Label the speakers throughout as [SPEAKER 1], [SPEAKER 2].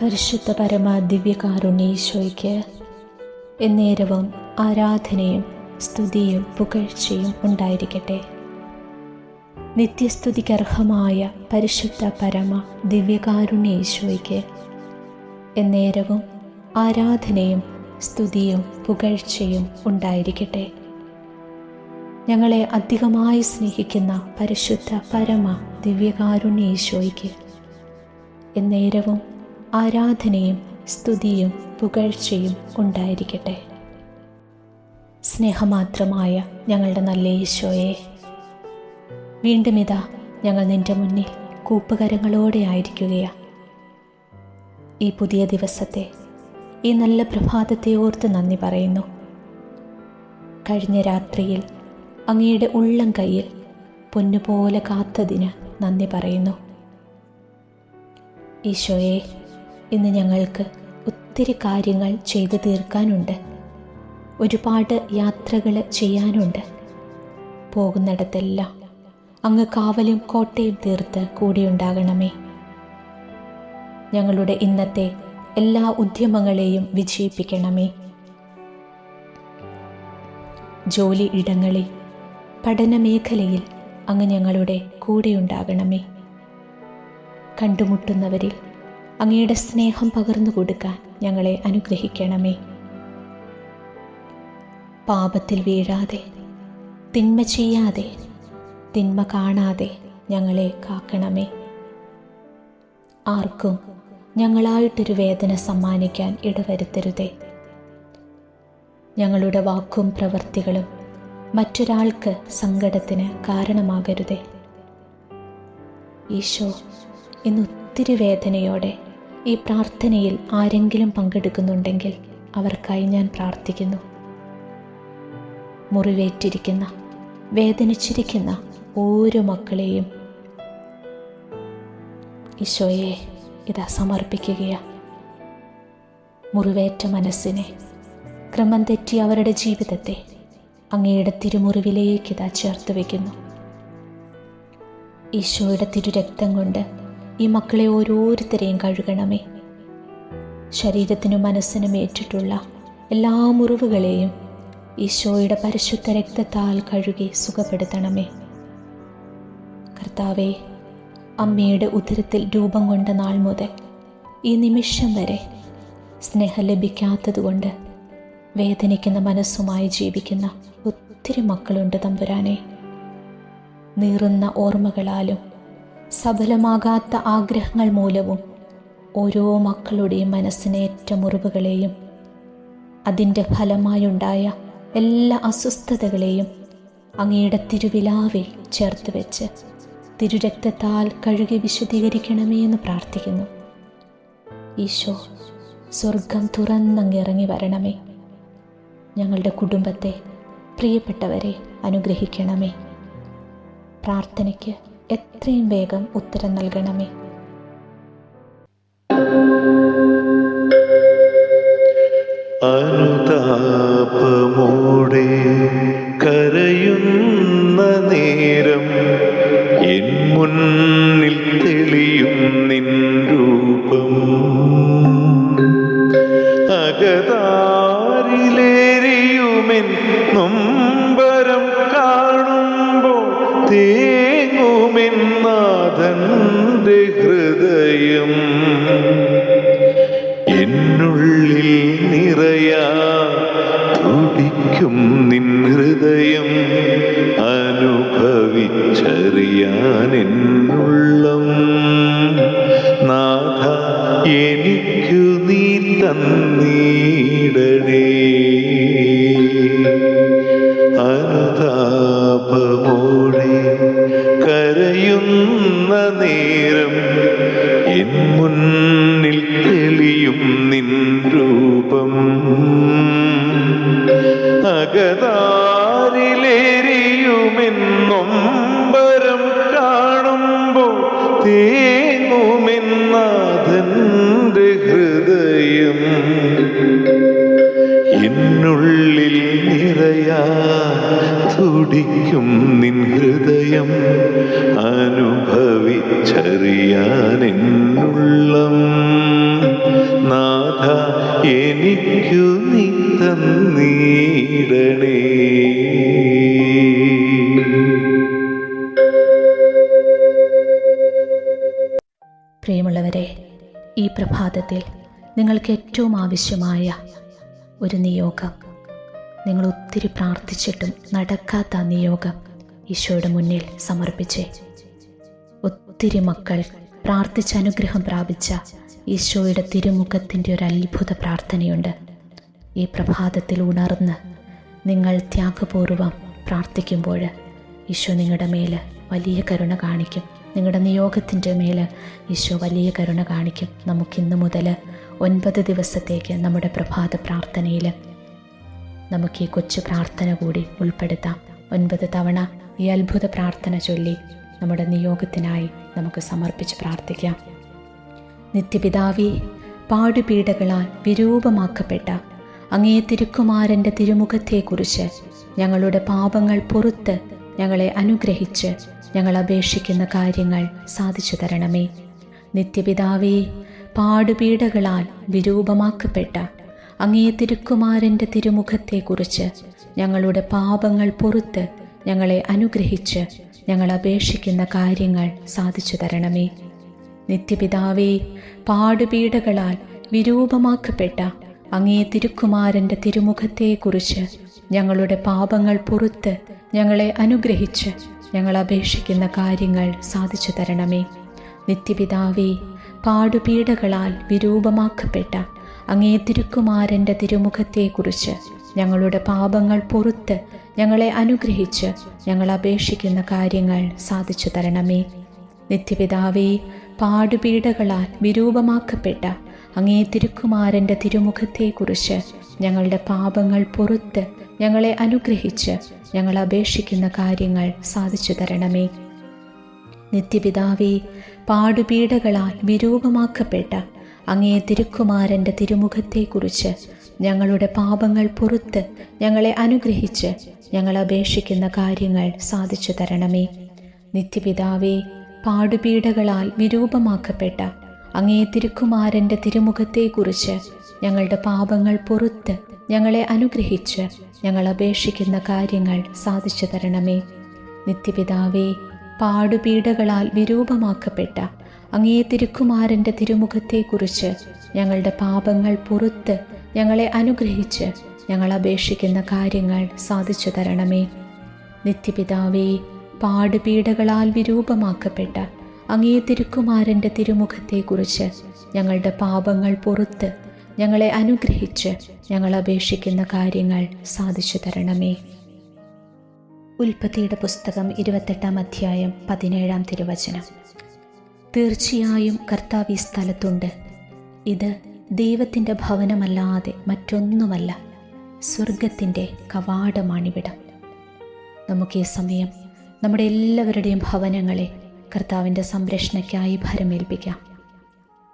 [SPEAKER 1] പരിശുദ്ധ പരമ ദിവ്യകാരുണ്യേശോയ്ക്ക് എന്നേരവും ആരാധനയും സ്തുതിയും പുകഴ്ചയും ഉണ്ടായിരിക്കട്ടെ. നിത്യസ്തുതിക്കർഹമായ പരിശുദ്ധ പരമ ദിവ്യകാരുണ്യേശോയ്ക്ക് എന്നേരവും ആരാധനയും സ്തുതിയും പുകഴ്ചയും ഉണ്ടായിരിക്കട്ടെ. ഞങ്ങളെ അധികമായി സ്നേഹിക്കുന്ന പരിശുദ്ധ പരമ ദിവ്യകാരുണ്യേശോയ്ക്ക് എന്നേരവും ആരാധനയും സ്തുതിയും പുകഴ്ചയും ഉണ്ടായിരിക്കട്ടെ. സ്നേഹമാത്രമായ ഞങ്ങളുടെ നല്ല ഈശോയെ വീണ്ടും ഇതാ ഞങ്ങൾ നിന്റെ മുന്നിൽ കൂപ്പുകരങ്ങളോടെ ആയിരിക്കുകയാണ് ഈ പുതിയ ദിവസത്തെ ഈ നല്ല പ്രഭാതത്തെ ഓർത്ത് നന്ദി പറയുന്നു. കഴിഞ്ഞ രാത്രിയിൽ അങ്ങയുടെ ഉള്ളം കയ്യിൽ പൊന്നുപോലെ കാത്തതിന് നന്ദി പറയുന്നു. ഈശോയെ ഇന്ന് ഞങ്ങൾക്ക് ഒത്തിരി കാര്യങ്ങൾ ചെയ്തു തീർക്കാനുണ്ട്. ഒരുപാട് യാത്രകൾ ചെയ്യാനുണ്ട്. പോകുന്നിടത്തെല്ലാം അങ്ങ് കാവലും കോട്ടയും തീർത്ത് കൂടിയുണ്ടാകണമേ. ഞങ്ങളുടെ ഇന്നത്തെ എല്ലാ ഉദ്യമങ്ങളെയും വിജയിപ്പിക്കണമേ. ജോലി ഇടങ്ങളിൽ പഠന മേഖലയിൽ അങ്ങ് ഞങ്ങളുടെ കൂടെയുണ്ടാകണമേ. കണ്ടുമുട്ടുന്നവരിൽ അങ്ങയുടെ സ്നേഹം പകർന്നു കൊടുക്കാൻ ഞങ്ങളെ അനുഗ്രഹിക്കണമേ. പാപത്തിൽ വീഴാതെ തിന്മ ചെയ്യാതെ തിന്മ കാണാതെ ഞങ്ങളെ കാക്കണമേ. ആർക്കും ഞങ്ങളായിട്ടൊരു വേദന സമ്മാനിക്കാൻ ഇടവരുത്തരുതേ. ഞങ്ങളുടെ വാക്കും പ്രവൃത്തികളും മറ്റൊരാൾക്ക് സങ്കടത്തിന് കാരണമാകരുതേ. ഈശോ ഇന്ന് ഒത്തിരി വേദനയോടെ ഈ പ്രാർത്ഥനയിൽ ആരെങ്കിലും പങ്കെടുക്കുന്നുണ്ടെങ്കിൽ അവർക്കായി ഞാൻ പ്രാർത്ഥിക്കുന്നു. മുറിവേറ്റിരിക്കുന്ന വേദനിച്ചിരിക്കുന്ന ഓരോ മക്കളെയും ഈശോയെ ഇതാ സമർപ്പിക്കുകയാണ് മുറിവേറ്റ മനസ്സിനെ ക്രമം തെറ്റി അവരുടെ ജീവിതത്തെ അങ്ങയുടെ തിരുമുറിവിലേക്ക് ഇതാ ചേർത്ത് വയ്ക്കുന്നു. ഈശോയുടെ തിരുരക്തം കൊണ്ട് ഈ മക്കളെ ഓരോരുത്തരെയും കഴുകണമേ. ശരീരത്തിനും മനസ്സിനും ഏറ്റിട്ടുള്ള എല്ലാ മുറിവുകളെയും ഈശോയുടെ പരിശുദ്ധ രക്തത്താൽ കഴുകി സുഖപ്പെടുത്തണമേ. കർത്താവെ അമ്മയുടെ ഉദരത്തിൽ രൂപം കൊണ്ട നാൾ മുതൽ ഈ നിമിഷം വരെ സ്നേഹം ലഭിക്കാത്തതുകൊണ്ട് വേദനിക്കുന്ന മനസ്സുമായി ജീവിക്കുന്ന ഒത്തിരി മക്കളുണ്ട് തമ്പുരാനെ. നീറുന്ന ഓർമ്മകളാലും സഫലമാകാത്ത ആഗ്രഹങ്ങൾ മൂലവും ഓരോ മക്കളുടെയും മനസ്സിനേറ്റ മുറിവുകളെയും അതിന്റെ ഫലമായുണ്ടായ എല്ലാ അസ്വസ്ഥതകളെയും അങ്ങയുടെ തിരുവിലാവിൽ ചേർത്ത് വെച്ച് തിരുരക്തത്താൽ കഴുകി വിശദീകരിക്കണമേ എന്ന് പ്രാർത്ഥിക്കുന്നു. ഈശോ സ്വർഗം തുറന്നങ്ങിറങ്ങി വരണമേ. ഞങ്ങളുടെ കുടുംബത്തെ പ്രിയപ്പെട്ടവരെ അനുഗ്രഹിക്കണമേ. പ്രാർത്ഥനയ്ക്ക് എത്രയും വേഗം ഉത്തരം നൽകണമേ.
[SPEAKER 2] ഹൃദയം എന്നുള്ളിൽ നിറയാ തുടിക്കും നിൻ ഹൃദയം അനുഭവിച്ചറിയാൻ എന്നുള്ളം. നാഥ എനിക്കു നീ തന്നീടണേ.
[SPEAKER 1] പ്രിയമുള്ളവരെ ഈ പ്രഭാതത്തിൽ നിങ്ങൾക്ക് ഏറ്റവും ആവശ്യമായ ഒരു നിയോഗം. നിങ്ങൾ ഒത്തിരി പ്രാർത്ഥിച്ചിട്ടും നടക്കാത്ത ആ നിയോഗം ഈശോയുടെ മുന്നിൽ സമർപ്പിച്ചേ. ഒത്തിരി മക്കൾ പ്രാർത്ഥിച്ച അനുഗ്രഹം പ്രാപിച്ച ഈശോയുടെ തിരുമുഖത്തിന്റെ ഒരു അത്ഭുത പ്രാർത്ഥനയുണ്ട്. ഈ പ്രഭാതത്തിൽ ഉണർന്ന് നിങ്ങൾ ത്യാഗപൂർവം പ്രാർത്ഥിക്കുമ്പോൾ ഈശോ നിങ്ങളുടെ മേൽ വലിയ കരുണ കാണിക്കും. നിങ്ങളുടെ നിയോഗത്തിന്റെ മേൽ ഈശോ വലിയ കരുണ കാണിക്കും. നമുക്കിന്ന് മുതൽ ഒൻപത് ദിവസത്തേക്ക് നമ്മുടെ പ്രഭാത പ്രാർത്ഥനയിൽ നമുക്ക് ഈ കൊച്ചു പ്രാർത്ഥന കൂടി ഉൾപ്പെടുത്താം. ഒൻപത് തവണ ഈ അത്ഭുത പ്രാർത്ഥന ചൊല്ലി നമ്മുടെ നിയോഗത്തിനായി നമുക്ക് സമർപ്പിച്ച് പ്രാർത്ഥിക്കാം. നിത്യപിതാവി പാടുപീഡകളാൽ വിരൂപമാക്കപ്പെട്ട അങ്ങേ തിരുക്കുമാരന്റെ തിരുമുഖത്തെക്കുറിച്ച് ഞങ്ങളുടെ പാപങ്ങൾ പുറത്ത് ഞങ്ങളെ അനുഗ്രഹിച്ച് ഞങ്ങൾ അപേക്ഷിക്കുന്ന കാര്യങ്ങൾ സാധിച്ചു തരണമേ. നിത്യപിതാവേ പാടുപീഡകളാൽ വിരൂപമാക്കപ്പെട്ട അങ്ങേ തിരുക്കുമാരന്റെ തിരുമുഖത്തെക്കുറിച്ച് ഞങ്ങളുടെ പാപങ്ങൾ പുറത്ത് ഞങ്ങളെ അനുഗ്രഹിച്ച് ഞങ്ങൾ അപേക്ഷിക്കുന്ന കാര്യങ്ങൾ സാധിച്ചു തരണമേ. നിത്യപിതാവേ പാടുപീഡകളാൽ വിരൂപമാക്കപ്പെട്ട അങ്ങേ തിരുക്കുമാരന്റെ തിരുമുഖത്തെക്കുറിച്ച് ഞങ്ങളുടെ പാപങ്ങൾ പുറത്ത് ഞങ്ങളെ അനുഗ്രഹിച്ച് ഞങ്ങൾ അപേക്ഷിക്കുന്ന കാര്യങ്ങൾ സാധിച്ചു തരണമേ. നിത്യപിതാവേ പാടുപീഡകളാൽ വിരൂപമാക്കപ്പെട്ട അങ്ങേ തിരുക്കുമാരന്റെ തിരുമുഖത്തെക്കുറിച്ച് ഞങ്ങളുടെ പാപങ്ങൾ പൊറുത്ത് ഞങ്ങളെ അനുഗ്രഹിച്ച് ഞങ്ങൾ അപേക്ഷിക്കുന്ന കാര്യങ്ങൾ സാധിച്ചു തരണമേ. നിത്യപിതാവേ പാടുപീഡകളാൽ വിരൂപമാക്കപ്പെട്ട അങ്ങേ തിരുക്കുമാരന്റെ തിരുമുഖത്തെക്കുറിച്ച് ഞങ്ങളുടെ പാപങ്ങൾ പൊറുത്ത് ഞങ്ങളെ അനുഗ്രഹിച്ച് ഞങ്ങൾ അപേക്ഷിക്കുന്ന കാര്യങ്ങൾ സാധിച്ചു തരണമേ. നിത്യപിതാവേ പാടുപീഡകളാൽ വിരൂപമാക്കപ്പെട്ട അങ്ങേ തിരുക്കുമാരന്റെ തിരുമുഖത്തെക്കുറിച്ച് ഞങ്ങളുടെ പാപങ്ങൾ പുറത്ത് ഞങ്ങളെ അനുഗ്രഹിച്ച് ഞങ്ങൾ അപേക്ഷിക്കുന്ന കാര്യങ്ങൾ സാധിച്ചു തരണമേ. നിത്യപിതാവേ പാടുപീഡകളാൽ വിരൂപമാക്കപ്പെട്ട അങ്ങേ തിരുക്കുമാരന്റെ തിരുമുഖത്തെക്കുറിച്ച് ഞങ്ങളുടെ പാപങ്ങൾ പുറത്ത് ഞങ്ങളെ അനുഗ്രഹിച്ച് ഞങ്ങൾ അപേക്ഷിക്കുന്ന കാര്യങ്ങൾ സാധിച്ചു തരണമേ. നിത്യപിതാവേ പാടുപീഡകളാൽ വിരൂപമാക്കപ്പെട്ട അങ്ങേ തിരുക്കുമാരന്റെ തിരുമുഖത്തെക്കുറിച്ച് ഞങ്ങളുടെ പാപങ്ങൾ പുറത്ത് ഞങ്ങളെ അനുഗ്രഹിച്ച് ഞങ്ങൾ അപേക്ഷിക്കുന്ന കാര്യങ്ങൾ സാധിച്ചു തരണമേ. നിത്യപിതാവേ പാടുപീഡകളാൽ വിരൂപമാക്കപ്പെട്ട അങ്ങേ തിരുക്കുമാരന്റെ തിരുമുഖത്തെക്കുറിച്ച് ഞങ്ങളുടെ പാപങ്ങൾ പുറത്ത് ഞങ്ങളെ അനുഗ്രഹിച്ച് ഞങ്ങൾ അപേക്ഷിക്കുന്ന കാര്യങ്ങൾ സാധിച്ചു തരണമേ. ഉൽപ്പത്തിയുടെ പുസ്തകം ഇരുപത്തെട്ടാം അധ്യായം പതിനേഴാം തിരുവചനം. തീർച്ചയായും കർത്താവ് ഈ സ്ഥലത്തുണ്ട്. ഇത് ദൈവത്തിന്റെ ഭവനമല്ലാതെ മറ്റൊന്നുമല്ല സ്വർഗത്തിന്റെ കവാടമാണിവിടം. നമുക്ക് ഈ സമയം നമ്മുടെ എല്ലാവരുടെയും ഭവനങ്ങളെ കർത്താവിന്റെ സംരക്ഷണയ്ക്കായി ഭരമേൽപ്പിക്കാം.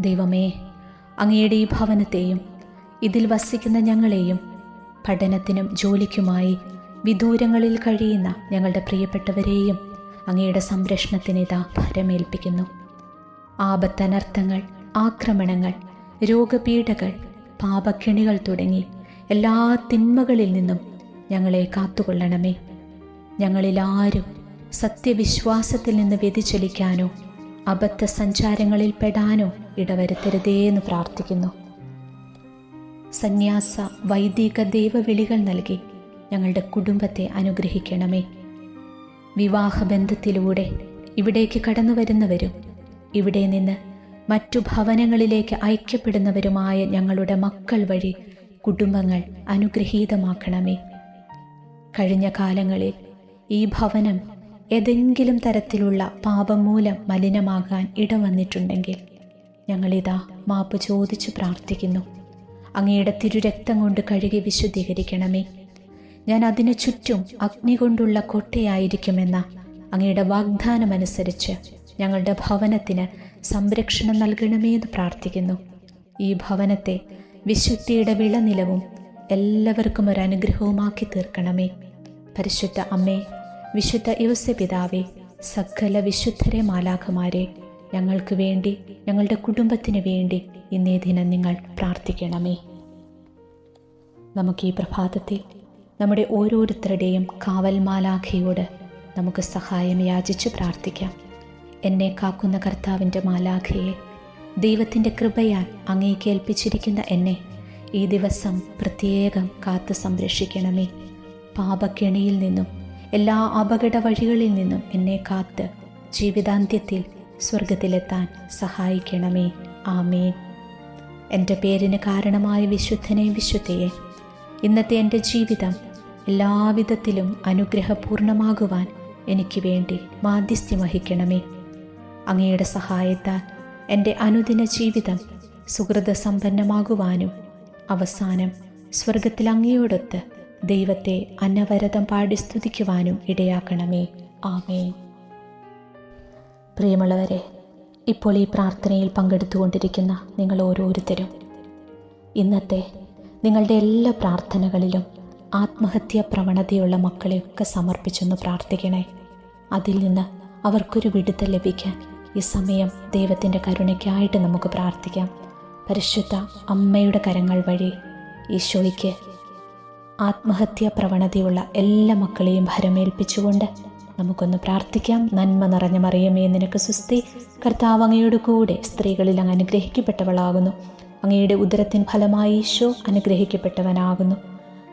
[SPEAKER 1] ദൈവമേ അങ്ങയുടെ ഈ ഭവനത്തെയും ഇതിൽ വസിക്കുന്ന ഞങ്ങളെയും പഠനത്തിനും ജോലിക്കുമായി വിദൂരങ്ങളിൽ കഴിയുന്ന ഞങ്ങളുടെ പ്രിയപ്പെട്ടവരെയും അങ്ങയുടെ സംരക്ഷണത്തിനിതാ ഭരമേൽപ്പിക്കുന്നു. ആപത്തനർത്ഥങ്ങൾ ആക്രമണങ്ങൾ രോഗപീഠകൾ പാപക്കിണികൾ തുടങ്ങി എല്ലാ തിന്മകളിൽ നിന്നും ഞങ്ങളെ കാത്തുകൊള്ളണമേ. ഞങ്ങളിൽ ആരും സത്യവിശ്വാസത്തിൽ നിന്ന് വ്യതിചലിക്കാനോ അബദ്ധ സഞ്ചാരങ്ങളിൽ പെടാനോ ഇടവരുത്തരുതേ എന്ന് പ്രാർത്ഥിക്കുന്നു. സന്യാസ വൈദിക ദൈവവിളികൾ നൽകി ഞങ്ങളുടെ കുടുംബത്തെ അനുഗ്രഹിക്കണമേ. വിവാഹബന്ധത്തിലൂടെ ഇവിടേക്ക് കടന്നു വരുന്നവരും ഇവിടെ നിന്ന് മറ്റു ഭവനങ്ങളിലേക്ക് ഐക്യപ്പെടുന്നവരുമായ ഞങ്ങളുടെ മക്കൾ വഴി കുടുംബങ്ങൾ അനുഗ്രഹീതമാക്കണമേ. കഴിഞ്ഞ കാലങ്ങളിൽ ഈ ഭവനം ഏതെങ്കിലും തരത്തിലുള്ള പാപം മൂലം മലിനമാകാൻ ഇടവന്നിട്ടുണ്ടെങ്കിൽ ഞങ്ങളിതാ മാപ്പ് ചോദിച്ചു പ്രാർത്ഥിക്കുന്നു. അങ്ങയുടെ തിരുരക്തം കൊണ്ട് കഴുകി വിശുദ്ധീകരിക്കണമേ. ഞാൻ അതിനു ചുറ്റും അഗ്നി കൊണ്ടുള്ള കോട്ടയായിരിക്കുമെന്ന അങ്ങയുടെ വാഗ്ദാനമനുസരിച്ച് ഞങ്ങളുടെ ഭവനത്തിന് സംരക്ഷണം നൽകണമേ എന്ന് പ്രാർത്ഥിക്കുന്നു. ഈ ഭവനത്തെ വിശുദ്ധിയുടെ വിളനിലവും എല്ലാവർക്കും ഒരു അനുഗ്രഹവുമാക്കി തീർക്കണമേ. പരിശുദ്ധ അമ്മേ വിശുദ്ധ യുവസ്യ പിതാവേ സകല വിശുദ്ധരെ മാലാഖമാരെ ഞങ്ങൾക്ക് വേണ്ടി ഞങ്ങളുടെ കുടുംബത്തിന് വേണ്ടി ഇന്നേ ദിനം നിങ്ങൾ പ്രാർത്ഥിക്കണമേ. നമുക്ക് ഈ പ്രഭാതത്തിൽ നമ്മുടെ ഓരോരുത്തരുടെയും കാവൽമാലാഖയോട് നമുക്ക് സഹായം യാചിച്ച് പ്രാർത്ഥിക്കാം. എന്നെ കാക്കുന്ന കർത്താവിന്റെ മാലാഖയെ ദൈവത്തിന്റെ കൃപയാൽ അങ്ങേക്കേൽപ്പിച്ചിരിക്കുന്ന എന്നെ ഈ ദിവസം പ്രത്യേകം കാത്തു സംരക്ഷിക്കണമേ. പാപക്കെണിയിൽ നിന്നും എല്ലാ അപകട വഴികളിൽ നിന്നും എന്നെ കാത്ത് ജീവിതാന്ത്യത്തിൽ സ്വർഗത്തിലെത്താൻ സഹായിക്കണമേ. ആമേൻ. എന്റെ പേരിന് കാരണമായ വിശുദ്ധനെ വിശുദ്ധയെ ഇന്നത്തെ എന്റെ ജീവിതം എല്ലാവിധത്തിലും അനുഗ്രഹപൂർണമാകുവാൻ എനിക്ക് വേണ്ടി മാധ്യസ്ഥ്യം വഹിക്കണമേ. അങ്ങയുടെ സഹായത്താൽ എന്റെ അനുദിന ജീവിതം സുഹൃത സമ്പന്നമാകുവാനും അവസാനം സ്വർഗത്തിൽ അങ്ങയോടൊത്ത് ദൈവത്തെ അനവരതം പാടി സ്തുതിക്കുവാനും ഇടയാക്കണമേ. ആമേ പ്രിയമുള്ളവരെ ഇപ്പോൾ ഈ പ്രാർത്ഥനയിൽ പങ്കെടുത്തുകൊണ്ടിരിക്കുന്ന നിങ്ങൾ ഓരോരുത്തരും ഇന്നത്തെ നിങ്ങളുടെ എല്ലാ പ്രാർത്ഥനകളിലും ആത്മഹത്യാ പ്രവണതയുള്ള മക്കളെയൊക്കെ സമർപ്പിച്ചൊന്ന് പ്രാർത്ഥിക്കണേ. അതിൽ നിന്ന് അവർക്കൊരു വിടുതൽ ലഭിക്കാൻ ഈ സമയം ദൈവത്തിന്റെ കരുണയ്ക്കായിട്ട് നമുക്ക് പ്രാർത്ഥിക്കാം. പരിശുദ്ധ അമ്മയുടെ കരങ്ങൾ വഴി ഈശോയ്ക്ക് ആത്മഹത്യാ പ്രവണതയുള്ള എല്ലാ മക്കളെയും ഭരമേൽപ്പിച്ചുകൊണ്ട് നമുക്കൊന്ന് പ്രാർത്ഥിക്കാം. നന്മ നിറഞ്ഞ മറിയമേ നിനക്ക് സുസ്തി കർത്താവ് അങ്ങയുടെ കൂടെ സ്ത്രീകളിൽ അങ്ങ് അനുഗ്രഹിക്കപ്പെട്ടവളാകുന്നു. അങ്ങയുടെ ഉദരത്തിൻ ഫലമായി ഈശോ അനുഗ്രഹിക്കപ്പെട്ടവനാകുന്നു.